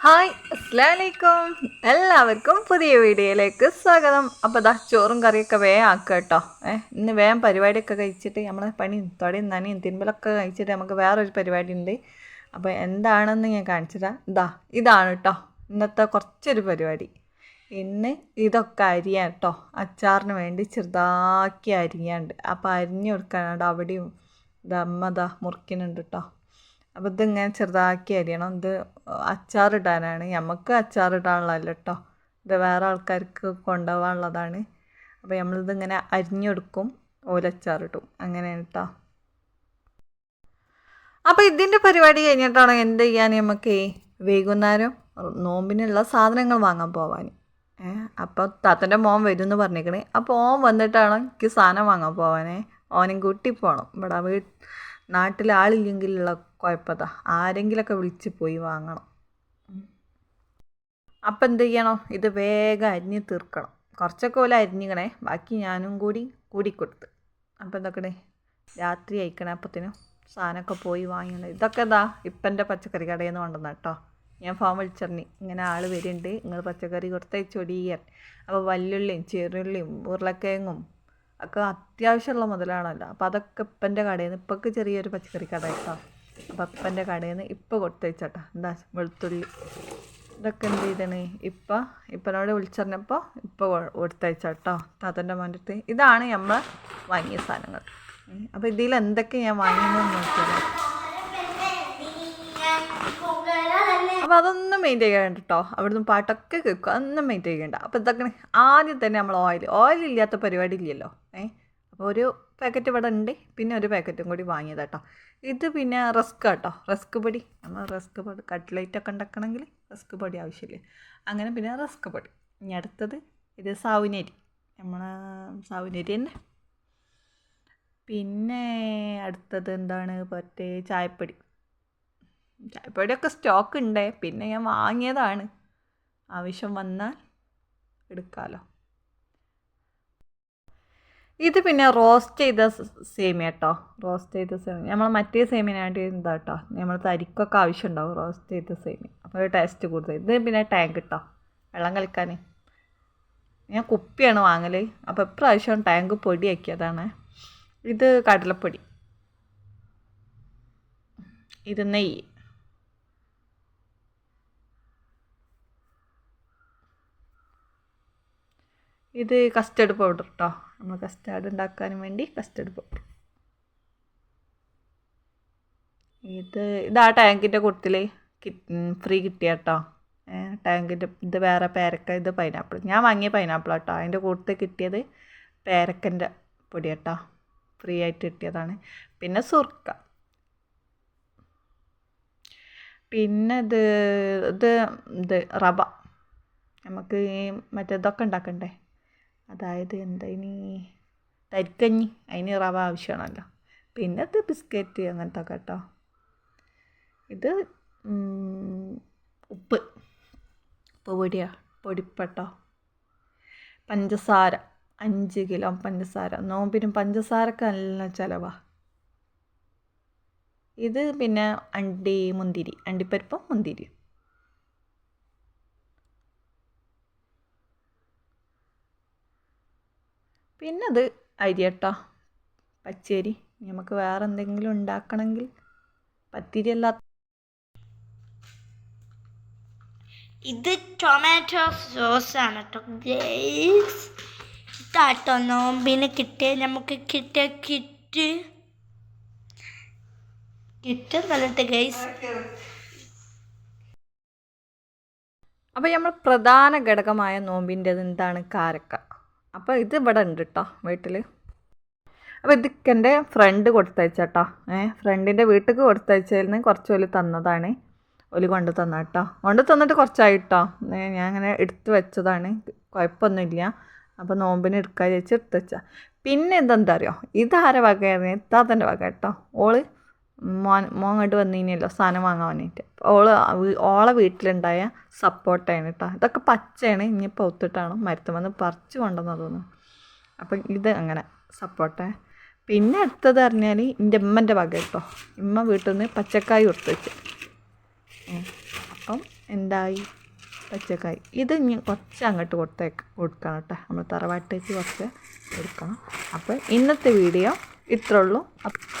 Hi അസ്ലാമലൈക്കും എല്ലാവർക്കും പുതിയ വീഡിയോയിലേക്ക് സ്വാഗതം. അപ്പോൾ ദാ ചോറും കറിയൊക്കെ വേഗം ആക്കുക കേട്ടോ. ഏഹ് ഇന്ന് വേഗം പരിപാടിയൊക്കെ കഴിച്ചിട്ട് നമ്മൾ പണി തൊടയും നനയും തിരുമ്പലൊക്കെ കഴിച്ചിട്ട് നമുക്ക് വേറൊരു പരിപാടി ഉണ്ട് അപ്പോൾ എന്താണെന്ന് ഞാൻ കാണിച്ചതാ ഇതാ ഇതാണ് കേട്ടോ ഇന്നത്തെ കുറച്ചൊരു പരിപാടി. ഇന്ന് ഇതൊക്കെ അരിയാൻ കേട്ടോ. അച്ചാറിന് വേണ്ടി ചെറുതാക്കി അരിയാണ്ട്. അപ്പോൾ അരിഞ്ഞു കൊടുക്കാനാണ് അവിടെയും ദമ്മതാ മുറിക്കുന്നുണ്ട് കേട്ടോ. അപ്പോൾ ഇതിങ്ങനെ ചെറുതാക്കി അരിയണം. ഇത് അച്ചാറിടാനാണ്. നമുക്ക് അച്ചാറിടാനുള്ളതല്ല കേട്ടോ ഇത് വേറെ ആൾക്കാർക്ക് കൊണ്ടുപോകാനുള്ളതാണ്. അപ്പോൾ നമ്മളിതിങ്ങനെ അരിഞ്ഞെടുക്കും. ഓലച്ചാറിടും. അങ്ങനെയാണ് കേട്ടോ അപ്പോൾ ഇതിന്റെ പരിപാടി കഴിഞ്ഞിട്ടാണ് എന്ത് ചെയ്യാൻ നമുക്ക് വൈകുന്നേരം നോമ്പിനുള്ള സാധനങ്ങൾ വാങ്ങാൻ പോവാൻ അപ്പോൾ താത്തന്റെ മോൻ വരും എന്ന് പറഞ്ഞേക്കണേ. അപ്പോൾ ഓൻ വന്നിട്ടാണ് എനിക്ക് സാധനം വാങ്ങാൻ പോവാനേ. ഓനും കൂട്ടി പോകണം ഇവിടെ വീ നാട്ടിൽ ആളില്ലെങ്കിലുള്ള കുഴപ്പതാ. ആരെങ്കിലൊക്കെ വിളിച്ച് പോയി വാങ്ങണം. അപ്പം എന്ത് ചെയ്യണം? ഇത് വേഗം അരിഞ്ഞ് തീർക്കണം. കുറച്ചൊക്കെ പോലെ അരിഞ്ഞിക്കണേ. ബാക്കി ഞാനും കൂടി കൂടി കൂടിക്കൊടുത്ത്. അപ്പം എന്തൊക്കെ രാത്രി അയക്കണേ അപ്പത്തിനും സാധനമൊക്കെ പോയി വാങ്ങിയത് ഇതൊക്കെ ഇതാ ഇപ്പന്റെ പച്ചക്കറി കടയിൽ നിന്ന് കൊണ്ടുവന്ന കേട്ടോ ഞാൻ ഫോം വിളിച്ചറിഞ്ഞി. ഇങ്ങനെ ആൾ വരുന്നുണ്ട് നിങ്ങൾ പച്ചക്കറി കൊടുത്തയച്ചൊടിയാൻ അപ്പോൾ വല്ലുള്ളിയും ചെറുള്ളിയും ഉരുളക്കിഴങ്ങും ഒക്കെ അത്യാവശ്യമുള്ള മുതലാണല്ലോ. അപ്പോൾ അതൊക്കെ ഇപ്പന്റെ കടയിൽ നിന്ന് ഇപ്പൊക്കെ ചെറിയൊരു പച്ചക്കറി കട കേട്ടോ അപ്പോൾ ഇപ്പന്റെ കടയിൽ നിന്ന് ഇപ്പോൾ കൊടുത്തയച്ചോട്ടോ. എന്താ വെളുത്തുള്ളി? ഇതൊക്കെ എന്ത് ചെയ്തണ് ഇപ്പം ഇപ്പനോട് വിളിച്ചറിഞ്ഞപ്പോൾ ഇപ്പോൾ കൊടുത്തയച്ചോട്ടോ. താത്തന്റെ മോന്റെ ഇതാണ് നമ്മൾ വാങ്ങിയ സാധനങ്ങൾ. അപ്പോൾ ഇതിൽ എന്തൊക്കെ ഞാൻ വാങ്ങിയെന്ന് നോക്കിയാലോ. അപ്പോൾ അതൊന്നും മെയിന്റെയിൻ ചെയ്യണ്ട കേട്ടോ അവിടുന്ന് പാട്ടൊക്കെ കേൾക്കും അതൊന്നും മെയിന്റെയിൻ ചെയ്യണ്ട. അപ്പോൾ ഇതൊക്കെ ആദ്യം തന്നെ നമ്മൾ ഓയിൽ ഓയിൽ ഇല്ലാത്ത പരിപാടി ഇല്ലല്ലോ. ഏ? അപ്പോൾ ഒരു പാക്കറ്റ് ഇവിടെ ഉണ്ട്. പിന്നെ ഒരു പാക്കറ്റും കൂടി വാങ്ങിയത് കേട്ടോ ഇത് പിന്നെ റസ്ക് കേട്ടോ റസ്ക് പൊടി. നമ്മൾ റസ്ക് പൊടി. കട്ട്ലേറ്റ് ഒക്കെ ഉണ്ടാക്കണമെങ്കിൽ റസ്ക് പൊടി ആവശ്യമില്ല. അങ്ങനെ പിന്നെ റസ്ക് പൊടി. ഇനി അടുത്തത് ഇത് സാവുനരി. നമ്മൾ സാവുനരി തന്നെ. പിന്നെ അടുത്തത് എന്താണ്? മറ്റേ ചായപ്പൊടി. ചായപ്പൊടിയൊക്കെ സ്റ്റോക്ക് ഉണ്ട് പിന്നെ ഞാൻ വാങ്ങിയതാണ്. ആവശ്യം വന്നാൽ എടുക്കാമല്ലോ ഇത് പിന്നെ റോസ്റ്റ് ചെയ്ത സേമിയ കേട്ടോ റോസ്റ്റ് ചെയ്ത സേമിയ. നമ്മൾ മറ്റേ സേമിയനായിട്ട് എന്താ കേട്ടോ നമ്മൾ തരിക്കൊക്കെ ആവശ്യമുണ്ടാവും റോസ്റ്റ് ചെയ്ത സേമിയ. അപ്പോൾ ടേസ്റ്റ് കൂടുതൽ ഇത് പിന്നെ ടാങ്ക് കേട്ടോ വെള്ളം കളിക്കാൻ ഞാൻ കുപ്പിയാണ് വാങ്ങൽ അപ്പോൾ ഇപ്രാവശ്യം ടാങ്ക് പൊടിയാക്കിയതാണ്. ഇത് കടലപ്പൊടി. ഇത് നെയ്യ്. ഇത് കസ്റ്റർഡ് പൗഡർ കേട്ടോ നമ്മൾ കസ്റ്റാർഡ് ഉണ്ടാക്കാൻ വേണ്ടി കസ്റ്റർഡ് പൗഡർ ഇത് ഇതാ ടാങ്കിന്റെ കൂട്ടത്തിൽ ഫ്രീ കിട്ടിയ കേട്ടോ ടാങ്കിന്റെ ഇത് വേറെ പേരക്ക ഇത് പൈനാപ്പിൾ ഞാൻ വാങ്ങിയ പൈനാപ്പിൾ കേട്ടോ അതിന്റെ കൂട്ടത്തിൽ കിട്ടിയത് പേരക്കന്റെ പൊടി കേട്ടോ ഫ്രീ ആയിട്ട് കിട്ടിയതാണ്. പിന്നെ സുർക്ക. പിന്നെ ഇത് ഇത് ഇത് റവ. നമുക്ക് ഈ മറ്റേതൊക്കെ ഉണ്ടാക്കണ്ടേ? അതായത് എന്താ ഇനി തരിക്കഞ്ഞി അതിന് റവ ആവശ്യമാണല്ലോ. പിന്നെ ഇത് ബിസ്ക്കറ്റ് അങ്ങനത്തെ കേട്ടോ. ഇത് ഉപ്പ്. ഉപ്പ് പൊടിയാ പൊടിപ്പട്ടോ. പഞ്ചസാര അഞ്ച് കിലോ പഞ്ചസാര. നോമ്പിനും പഞ്ചസാരക്ക് നല്ല ചിലവാണ് ഇത് പിന്നെ അണ്ടി മുന്തിരി അണ്ടിപ്പരിപ്പും മുന്തിരിയും. പിന്നെ അത് അരി കേട്ടോ പച്ചരി നമുക്ക് വേറെ എന്തെങ്കിലും ഉണ്ടാക്കണമെങ്കിൽ പത്തിരി അല്ല ഇത് ടൊമാറ്റോ സോസ് ആണ് കേട്ടോ നോമ്പിന് കിട്ടിയ നമുക്ക് കിട്ടിയ കിറ്റ്. കിറ്റ് എന്നിട്ട് ഗൈസ്. അപ്പോൾ നമ്മൾ പ്രധാന ഘടകമായ നോമ്പിന്റെത് എന്താണ്? കാരക്ക. അപ്പോൾ ഇത് ഇവിടെ ഉണ്ട് കേട്ടോ വീട്ടിൽ അപ്പോൾ ഇതൊക്കെ എന്റെ ഫ്രണ്ട് കൊടുത്തയച്ചാട്ടോ. ഏ ഫ്രണ്ടിന്റെ വീട്ടിലേക്ക് കൊടുത്തയച്ചതിൽ കുറച്ച് ഒലി തന്നതാണ്. ഒലി കൊണ്ട് തന്ന കേട്ടോ കൊണ്ട് തന്നിട്ട് കുറച്ചായി കേട്ടോ ഞാൻ അങ്ങനെ എടുത്ത് വെച്ചതാണ്. കുഴപ്പമൊന്നുമില്ല. അപ്പോൾ നോമ്പിന് എടുക്കാൻ വെച്ച് എടുത്ത് വെച്ചാൽ പിന്നെ ഇതെന്താ അറിയോ? ഇതാരെ വകയാണ് ഇത്താത്തന്റെ വക കേട്ടോ ഓൾ മോൻ മോൻ വന്നു കഴിഞ്ഞല്ലോ സാധനം വാങ്ങാൻ വേണ്ടിയിട്ട് ഓൾ ഓളെ വീട്ടിലുണ്ടായ സപ്പോർട്ടാണ് കേട്ടോ ഇതൊക്കെ പച്ചയാണ് ഇനി പൗത്തിട്ടാണ് മരത്ത് വന്ന് പറിച്ച് കൊണ്ടുവന്നു തോന്നുന്നു. അപ്പം ഇത് അങ്ങനെ സപ്പോർട്ടേ. പിന്നെ അടുത്തത് പറഞ്ഞാൽ എന്റെ ഉമ്മന്റെ വക കേട്ടോ ഉമ്മ വീട്ടിൽ നിന്ന് പച്ചക്കായ കൊടുത്ത് വെച്ച്. അപ്പം എന്തായി? പച്ചക്കായി. ഇത് ഇനി കുറച്ച് അങ്ങോട്ട് കൊടുത്തേക്ക് കൊടുക്കണം കേട്ടോ നമ്മൾ തറവാട്ടേക്ക് കുറച്ച് കൊടുക്കണം. അപ്പോൾ ഇന്നത്തെ വീഡിയോ ഇത്രേ ഉള്ളൂ. അപ്പ-